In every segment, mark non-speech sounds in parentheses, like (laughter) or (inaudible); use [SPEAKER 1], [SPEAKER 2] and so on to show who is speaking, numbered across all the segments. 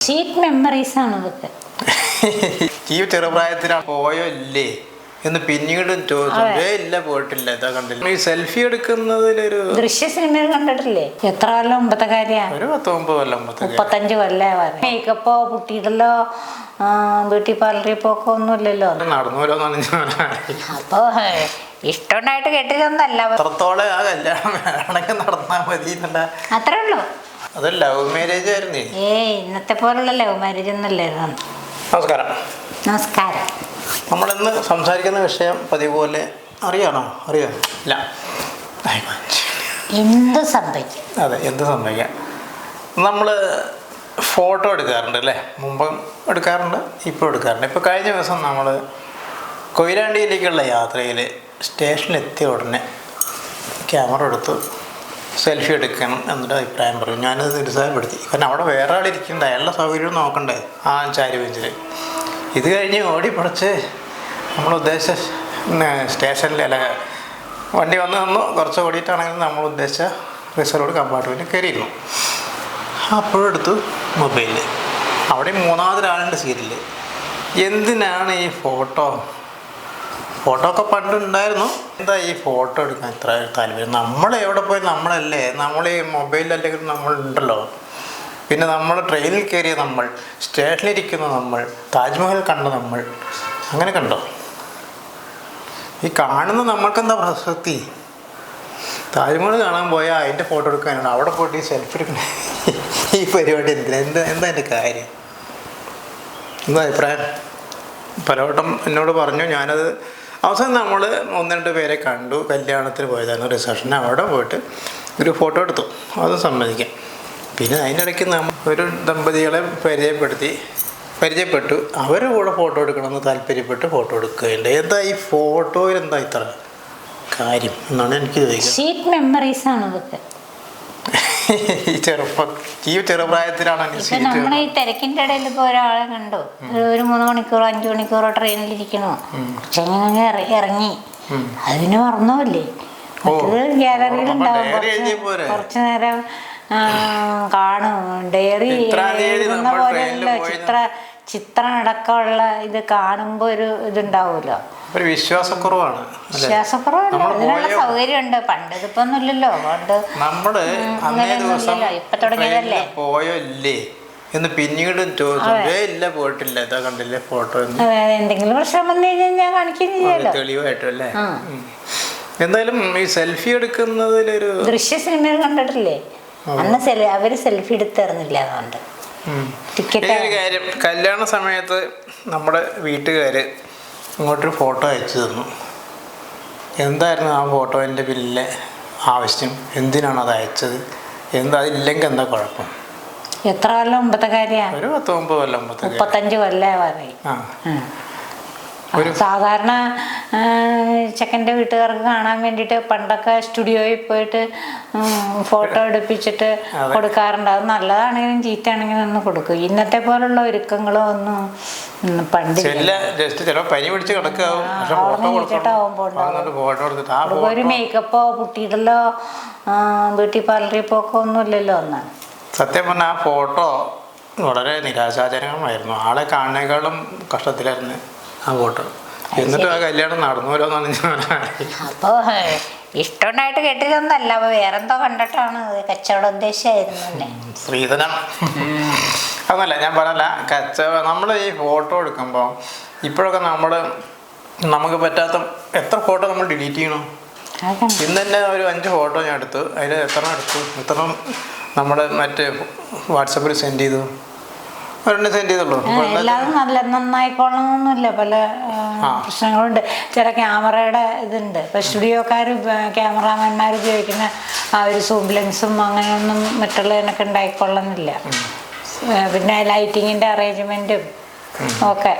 [SPEAKER 1] Sweet memories ആണ് ഇതൊക്കെ (laughs)
[SPEAKER 2] ഈ ചെറുപ്രായത്തിലാണ് പോയോ? ഇല്ലേ. എന്ന് പിന്നീട് ചോദിച്ചു.
[SPEAKER 1] അതെ.
[SPEAKER 2] "ഏ, ഇല്ല പോയിട്ടില്ല. ഇതാ കണ്ടില്ല. ഈ സെൽഫി എടുക്കുന്നതിലൊരു
[SPEAKER 1] ദൃശ്യ സിനിമയിൽ കണ്ടിട്ടില്ലേ? എത്ര കൊല്ലം മുമ്പത്തെ കാര്യ?
[SPEAKER 2] ഒരു പത്ത് മുപ്പത് കൊല്ലം
[SPEAKER 1] മുപ്പത്തഞ്ച് കൊല്ലേ മേക്കപ്പോ പുട്ടിയിടലോ ബ്യൂട്ടി പാർലറിൽ പോക്കോ ഒന്നുമില്ലല്ലോ
[SPEAKER 2] ഇല്ലല്ലോ. ഞാൻ
[SPEAKER 1] അപ്പൊ ഇഷ്ടമുണ്ടായിട്ട് കേട്ടിട്ടൊന്നല്ല.
[SPEAKER 2] അത്രത്തോളം ആ കല്യാണം നടന്നാൽ മതി
[SPEAKER 1] അത്രേ ഉള്ളൂ.
[SPEAKER 2] അത് ലവ് മാരേജ് ആയിരുന്നേ.
[SPEAKER 1] ഏയ് ഇന്നത്തെ പോലുള്ള ലവ് മാരേജ് ഒന്നല്ലേ നമസ്കാരം
[SPEAKER 2] നമസ്കാരം.
[SPEAKER 1] നമസ്കാരം.
[SPEAKER 2] നമ്മളിന്ന് സംസാരിക്കുന്ന വിഷയം പതിവ് പോലെ അറിയാണോ? അറിയാം? ഇല്ല.
[SPEAKER 1] എന്ത് സംഭവിക്കും?
[SPEAKER 2] അതെ എന്ത് സംഭവിക്കാം? നമ്മൾ ഫോട്ടോ എടുക്കാറുണ്ട് അല്ലേ? മുമ്പ് എടുക്കാറുണ്ട് ഇപ്പോൾ എടുക്കാറുണ്ട്. ഇപ്പോൾ കഴിഞ്ഞ ദിവസം നമ്മൾ കൊയിലാണ്ടിയിലേക്കുള്ള യാത്രയിൽ സ്റ്റേഷനിലെത്തിയ ഉടനെ ക്യാമറ എടുത്ത്. സെൽഫി എടുക്കണം എന്നൊരു അഭിപ്രായം പറഞ്ഞു. ഞാനത് നിരുത്സാഹപ്പെടുത്തി. കാരണം അവിടെ വേറെ ആളിരിക്കുന്നുണ്ട് അയാളുടെ സൗകര്യം നോക്കണ്ടേ? ആ ചാരി ബെഞ്ചിൽ ഇത് കഴിഞ്ഞ് ഓടി പിടിച്ച് നമ്മൾ ഉദ്ദേശിച്ച സ്റ്റേഷനിൽ അല്ല വണ്ടി വന്ന് നിന്നു. കുറച്ച് ഓടിയിട്ടാണെങ്കിലും നമ്മൾ ഉദ്ദേശിച്ച റിസർവ്ഡ് കമ്പാർട്ട്മെന്റ് കയറിയിരുന്നു. അപ്പോഴെടുത്തു മൊബൈലിൽ അവിടെ മൂന്നാമതൊരാളുണ്ട് സീരിയൽ എന്തിനാണ് ഈ ഫോട്ടോ ഫോട്ടോ ഒക്കെ പണ്ട് ഉണ്ടായിരുന്നു എന്താ ഈ ഫോട്ടോ എടുക്കാൻ ഇത്ര താല്പര്യം? നമ്മൾ എവിടെ പോയി നമ്മളല്ലേ? നമ്മൾ ഈ മൊബൈലിലല്ലെങ്കിൽ നമ്മളുണ്ടല്ലോ പിന്നെ നമ്മൾ ട്രെയിനിൽ കയറിയ നമ്മൾ സ്റ്റേഷനിലിരിക്കുന്ന നമ്മൾ താജ്മഹൽ കണ്ട നമ്മൾ അങ്ങനെ കണ്ടോ? ഈ കാണുന്ന നമ്മൾക്കെന്താ പ്രസക്തി? താജ്മഹൽ കാണാൻ പോയാൽ അതിന്റെ ഫോട്ടോ എടുക്കാനാണ് അവിടെ പോയിട്ട് ഈ സെൽഫി എടുക്കണ. ഈ പരിപാടി എന്തിനാ? എന്താ എന്താ എന്റെ കാര്യം? എന്താ അഭിപ്രായം? പലവട്ടം എന്നോട് പറഞ്ഞു ഞാനത് അവസാനം നമ്മൾ ഒന്ന് രണ്ട് പേരെ കണ്ടു. കല്യാണത്തിന് പോയതായിരുന്നു റിസപ്ഷന്. അവിടെ പോയിട്ട് ഒരു ഫോട്ടോ എടുത്തു. അത് സമ്മതിക്കാം. പിന്നെ അതിനിടയ്ക്ക് നമ്മൾ ഒരു ദമ്പതികളെ പരിചയപ്പെടുത്തി പരിചയപ്പെട്ടു. അവരുടെ കൂടെ ഫോട്ടോ എടുക്കണമെന്ന് താല്പര്യപ്പെട്ട് ഫോട്ടോ എടുക്കുകയുണ്ട് എന്താ ഈ ഫോട്ടോയിൽ എന്താ ഇത്ര കാര്യം എന്നാണ് എനിക്ക് ചോദിക്കുന്നത്. ഈ ചെറുപ്പം ഈ ചെറുപ്രായത്തിലാണ്
[SPEAKER 1] ഇപ്പൊ
[SPEAKER 2] സീറ്റ്
[SPEAKER 1] ഈ തിരക്കിന്റെ ഇടയിൽ ഇപ്പൊ ഒരാളെ കണ്ടു. ഒരു- മൂന്ന് മണിക്കൂറോ അഞ്ചു മണിക്കൂറോ ട്രെയിനിൽ ഇരിക്കണോ. പക്ഷെ അങ്ങനെ ഇറങ്ങി. അതിന് മറന്നുമില്ലേ
[SPEAKER 2] അത്
[SPEAKER 1] മറ്റത് ഗ്യാലറിയിൽ ഉണ്ടാവും കുറച്ച് നേരം കാണും. ഡയറി എഴുതുന്ന
[SPEAKER 2] പോയി
[SPEAKER 1] ചിത്ര ചിത്രം അടക്കമുള്ള ഇത് കാണുമ്പോ ഒരു ഇതുണ്ടാവുമല്ലോ
[SPEAKER 2] ഒരു വിശ്വാസക്കുറവാണ് വിശ്വാസക്കുറവാണ്
[SPEAKER 1] വിശ്വാസക്കുറവല്ല. ഇതിനുള്ള സൗകര്യമുണ്ട്. പണ്ട് ഇതിപ്പോ ഒന്നുമില്ലല്ലോ പണ്ട് നമ്മൾ
[SPEAKER 2] അന്നേ ദിവസം
[SPEAKER 1] ഇല്ലല്ലോ. ഇപ്പൊ തുടങ്ങിയതല്ലേ?
[SPEAKER 2] പോയോ ഇല്ലേ എന്ന് പിന്നീട് ചോദിച്ചു. "ഏ, ഇല്ല പോയിട്ടില്ല. ഇതാ കണ്ടില്ലേ ഫോട്ടോ
[SPEAKER 1] എന്തെങ്കിലും പ്രശ്നം വന്നു കഴിഞ്ഞാൽ ഞാൻ കാണിക്കുകയും
[SPEAKER 2] അത്
[SPEAKER 1] ചെയ്യാലോ
[SPEAKER 2] തെളിവായിട്ടും അല്ലേ? എന്തായാലും ഈ സെൽഫി എടുക്കുന്നതിലൊരു
[SPEAKER 1] ദൃശ്യ സിനിമ കണ്ടിട്ടില്ലേ? അന്ന് അവർ സെൽഫി എടുത്തിരുന്നില്ല അതുകൊണ്ട്. ടിക്കറ്റ്
[SPEAKER 2] ഒരു കാര്യം കല്യാണ സമയത്ത് നമ്മുടെ വീട്ടുകാർ ഇങ്ങോട്ടൊരു ഫോട്ടോ അയച്ചു തന്നു. എന്തായിരുന്നു ആ ഫോട്ടോന്റെ പിന്നിലെ ആവശ്യം? എന്തിനാണ് അത് അയച്ചത്? എന്താ അതില്ലെങ്കിൽ എന്താ കുഴപ്പം?
[SPEAKER 1] എത്ര കൊല്ലം മുമ്പത്തെ കാര്യമാണ്?
[SPEAKER 2] ഒരു പത്ത് മുപ്പത് കൊല്ലം
[SPEAKER 1] മുപ്പത്തഞ്ച് കൊല്ലേ പറയും
[SPEAKER 2] ആ.
[SPEAKER 1] സാധാരണ ചെക്കന്റെ വീട്ടുകാർക്ക് കാണാൻ വേണ്ടിയിട്ട് പണ്ടൊക്കെ സ്റ്റുഡിയോയിൽ പോയിട്ട് ഫോട്ടോ എടുപ്പിച്ചിട്ട്. കൊടുക്കാറുണ്ട്. അത് നല്ലതാണെങ്കിലും ചീത്തയാണെങ്കിലും ഒന്ന് കൊടുക്കും. ഇന്നത്തെ പോലുള്ള ഒരുക്കങ്ങളോ ഒന്നും
[SPEAKER 2] പണ്ട്
[SPEAKER 1] ഒരു മേക്കപ്പോ പുട്ടിയിടലോ ബ്യൂട്ടി പാർലറിൽ പോക്കോ ഒന്നുമില്ലല്ലോ ഒന്നാണ്
[SPEAKER 2] സത്യം പറഞ്ഞാൽ ആ ഫോട്ടോ വളരെ നിരാശാജനകമായിരുന്നു. ആളെ കാണുന്നേക്കാളും കഷ്ടത്തിലായിരുന്നു. ആ ഫോട്ടോ എന്നിട്ട് ആ കല്യാണം നടന്നുവല്ലോ എന്നാണ് ഞാൻ ആലോചിക്കുന്നത്.
[SPEAKER 1] അപ്പോൾ ഇഷ്ടമുണ്ടായിട്ട് കേട്ടിട്ടൊന്നല്ല അപ്പൊ വേറെന്തോ കണ്ടിട്ടാണ് കച്ചവട ഉദ്ദേശമായിരുന്നു അല്ലേ?
[SPEAKER 2] സ്ത്രീധനം. അതല്ല ഞാൻ പറഞ്ഞല്ല കച്ചവടം നമ്മൾ ഈ ഫോട്ടോ എടുക്കുമ്പോൾ ഇപ്പോഴൊക്കെ നമ്മൾ നമുക്ക് പറ്റാത്ത എത്ര ഫോട്ടോ നമ്മൾ ഡിലീറ്റ് ചെയ്യണം? ഇന്ന് തന്നെ ഒരു അഞ്ച് ഫോട്ടോ ഞാൻ എടുത്തു അതിൽ എത്ര എടുത്തു എത്ര നമ്മുടെ മറ്റേ വാട്സപ്പിൽ സെൻഡ് ചെയ്തു.
[SPEAKER 1] എല്ലാതും നല്ല നന്നായിക്കോളണമെന്നില്ല പല. പ്രശ്നങ്ങളുണ്ട്. ചില ക്യാമറയുടെ ഇതുണ്ട്. ഇപ്പൊ സ്റ്റുഡിയോക്കാർ ക്യാമറാമാന്മാർ ഉപയോഗിക്കുന്ന ആ ഒരു സൂം ലെൻസും അങ്ങനെയൊന്നും മറ്റുള്ളതിനൊക്കെ ഉണ്ടായിക്കൊള്ളുന്നില്ല പിന്നെ ലൈറ്റിങ്ങിന്റെ അറേഞ്ച്മെന്റും ഒക്കെ.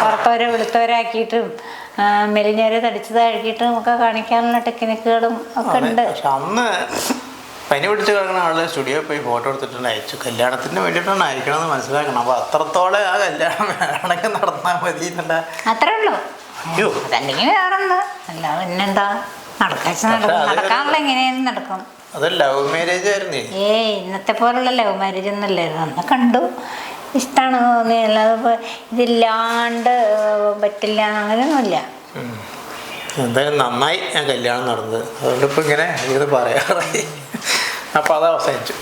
[SPEAKER 1] പുറത്തവരെ വെളുത്തവരാക്കിയിട്ടും മെലിഞ്ഞവരെ തടിച്ചതാക്കിയിട്ടും ഒക്കെ കാണിക്കാനുള്ള ടെക്നിക്കുകളും ഒക്കെ ഉണ്ട്.
[SPEAKER 2] അന്ന് പനി പിടിച്ച് കിടക്കുന്ന ആളുടെ സ്റ്റുഡിയോ പോയി ഫോട്ടോ എടുത്തിട്ടുണ്ട് അയച്ചു. കല്യാണത്തിന് വേണ്ടിയിട്ടാണ് അയക്കണം എന്ന് മനസ്സിലാക്കണം. അപ്പോൾ അത്രത്തോളം ആ കല്യാണം വേണമെങ്കിൽ നടന്നാൽ മതി എന്നുള്ള
[SPEAKER 1] അത്രേ ഉള്ളൂ.
[SPEAKER 2] അയ്യോ.
[SPEAKER 1] അതല്ലെങ്കിൽ വേറൊന്ന് അല്ല പിന്നെന്താ? നടക്കും.
[SPEAKER 2] അത്
[SPEAKER 1] നടക്കാനുള്ള എങ്ങനെയും നടക്കും?
[SPEAKER 2] അത് ലവ് മാരേജ് ആയിരുന്നു.
[SPEAKER 1] ഏ ഇന്നത്തെ പോലുള്ള ലവ് മാരേജ് ഒന്നുമില്ലായിരുന്നു അന്ന് കണ്ടു. ഇഷ്ടമാണ് തോന്നിയത് ഇതില്ലാണ്ട് പറ്റില്ല അങ്ങനെയൊന്നുമില്ല
[SPEAKER 2] എന്തായാലും നന്നായി ഞാൻ കല്യാണം നടന്നത്. അതുകൊണ്ട് ഇപ്പം ഇങ്ങനെ ഇത് പറയാറായി. അപ്പോൾ അത് അവസാനിച്ചു